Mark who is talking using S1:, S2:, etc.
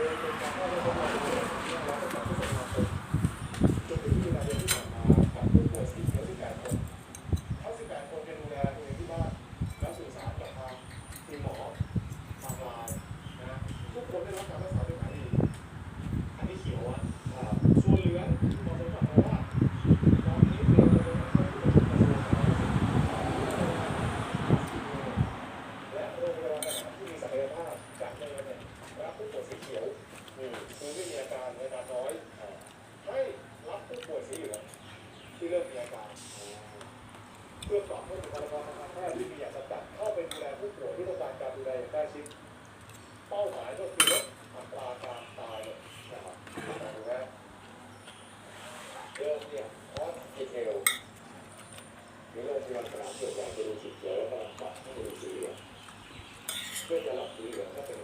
S1: এরকম টাকা นี้อยู่แล้วที่เริ่มมีอาการเพื่อสอบให้บุคลากรทางการแพทย์ที่มีอาการจัดเข้าไปดูแลผู้ป่วยที่ต้องการการดูแลอย่างใกล้ชิดเป้าหมายก็คือลดอัตราการตาย
S2: นะครับ
S1: ดูแลเรื่องเนี่ยคอสดีเทลหรือโรงพยาบาลสนามส่วนใหญ่จะดูสีเขียวแล้วก็ปัดให้ดูสีเหลืเพื่อจะหลับสิเหลืองถ้าเป็น